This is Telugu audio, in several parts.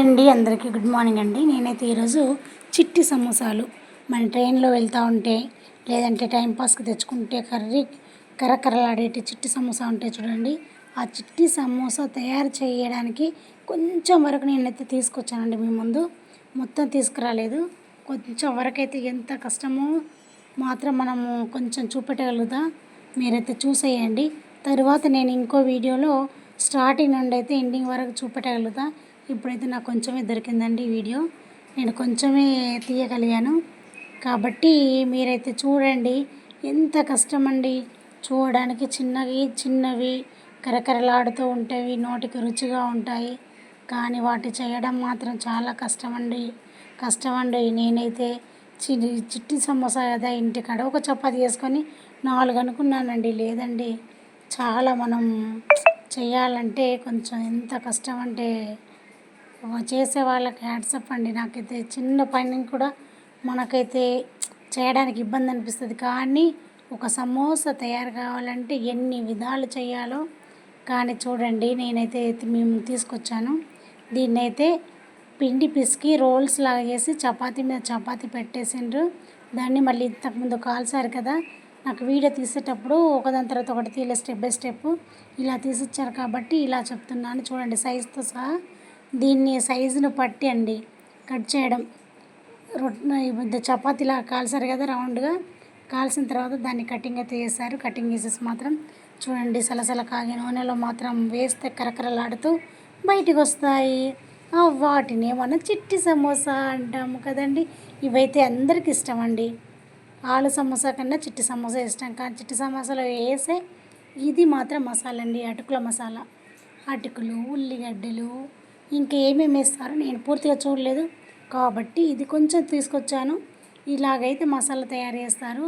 అండి అందరికీ గుడ్ మార్నింగ్ అండి. నేనైతే ఈరోజు చిట్టి సమోసాలు. మన ట్రైన్లో వెళ్తూ ఉంటే లేదంటే టైంపాస్కి తెచ్చుకుంటే కర్రీ కరకరలాడేటి చిట్టి సమోసా ఉంటాయి చూడండి. ఆ చిట్టి సమోసా తయారు చేయడానికి కొంచెం వరకు నేనైతే తీసుకొచ్చానండి మీ ముందు. మొత్తం తీసుకురాలేదు. కొంచెం వరకైతే ఎంత కష్టమో మాత్రం మనము కొంచెం చూపెట్టగలుగుతా. మీరైతే చూసేయండి. తరువాత నేను ఇంకో వీడియోలో స్టార్టింగ్ నుండి అయితే ఎండింగ్ వరకు చూపెట్టగలుగుతా. ఇప్పుడైతే నాకు కొంచెమే దొరికిందండి వీడియో. నేను కొంచెమే తీయగలిగాను. కాబట్టి మీరైతే చూడండి ఎంత కష్టం అండి చూడడానికి చిన్నవి చిన్నవి కరకరలాడుతూ ఉంటాయి నోటికి రుచిగా ఉంటాయి. కానీ వాటి చేయడం మాత్రం చాలా కష్టం అండి కష్టం అండి నేనైతే చి చిట్టి సమోసా కదా ఇంటికాడ ఒక చపాతి చేసుకొని నాలుగు అనుకున్నానండి. లేదండి చాలా మనం చేయాలంటే కొంచెం ఎంత కష్టం అంటే చేసే వాళ్ళకి హ్యాట్సప్ అండి. నాకైతే చిన్న పని కూడా మనకైతే చేయడానికి ఇబ్బంది అనిపిస్తుంది. కానీ ఒక సమోసా తయారు కావాలంటే ఎన్ని విధాలు చేయాలో కానీ చూడండి నేనైతే మేము తీసుకొచ్చాను. దీన్నైతే పిండి పిసికి రోల్స్ లాగా చేసి చపాతీ మీద చపాతీ పెట్టేసిండ్రు. దాన్ని మళ్ళీ ఇంతకుముందు కాల్చారు కదా నాకు వీడియో తీసేటప్పుడు ఒకదాని తర్వాత ఒకటి తీలే స్టెప్ బై స్టెప్. ఇలా తీసిచ్చారు కాబట్టి ఇలా చెప్తున్నాను. చూడండి సైజుతో సహా దీన్ని సైజును పట్టి అండి కట్ చేయడం. రొట్టె చపాతీలా కాల్చారు కదా రౌండ్గా. కాల్చిన తర్వాత దాన్ని కటింగ్ అయితే చేశారు. కటింగ్ చేసేసి మాత్రం చూడండి సలసల కాగే నూనెలో మాత్రం వేస్తే కరకరలాడుతూ బయటికి వస్తాయి వాటిని ఏమన్నా చిట్టి సమోసా అంటాము కదండి. ఇవైతే అందరికి ఇష్టం అండి ఆలు సమోసా కన్నా చిట్టి సమోసా ఇష్టం. కానీ చిట్టి సమోసాలో వేసే ఇది మాత్రం మసాలా అండి అటుకుల మసాలా. అటుకులు ఉల్లిగడ్డలు ఇంకా ఏమేమి వేస్తారో నేను పూర్తిగా చూడలేదు. కాబట్టి ఇది కొంచెం తీసుకొచ్చాను. ఇలాగైతే మసాలా తయారు చేస్తారు.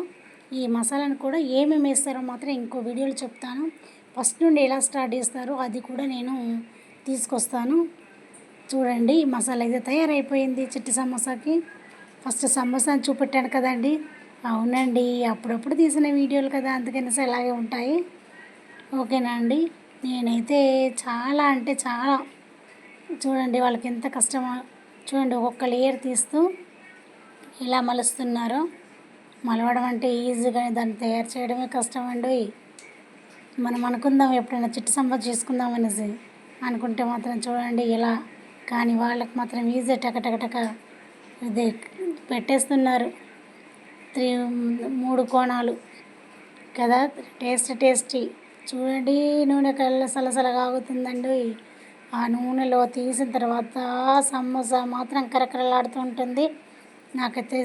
ఈ మసాలాను కూడా ఏమేమి వేస్తారో మాత్రం ఇంకో వీడియోలో చెప్తాను. ఫస్ట్ నుండి ఎలా స్టార్ట్ చేస్తారో అది కూడా నేను తీసుకొస్తాను. చూడండి మసాలా అయితే తయారైపోయింది చిట్టి సమోసాకి. ఫస్ట్ సమోసాని చూపెట్టాను కదండి. అవునండి అప్పుడప్పుడు తీసిన వీడియోలు కదా అందుకనేసి అలాగే ఉంటాయి. ఓకేనా అండి? నేనైతే చాలా అంటే చాలా చూడండి వాళ్ళకి ఎంత కష్టమో. చూడండి ఒక్కొక్క లేయర్ తీస్తూ ఎలా మలుస్తున్నారో. మలవడం అంటే ఈజీగా దాన్ని తయారు చేయడమే కష్టం అండి. మనం అనుకుందాం ఎప్పుడైనా చిట్టు సంపద చేసుకుందాం అనేసి అనుకుంటే మాత్రం చూడండి ఎలా. కానీ వాళ్ళకి మాత్రం ఈజీ టకటకటక ఇది పెట్టేస్తున్నారు. త్రీ మూడు కోణాలు కదా. Taste tasty. చూడండి నూనె కళ్ళ సలసలగా ఆగుతుందండి ఆ నూనెలో తీసిన తర్వాత సమోసా మాత్రం కరకరలాడుతూ ఉంటుంది. నాకైతే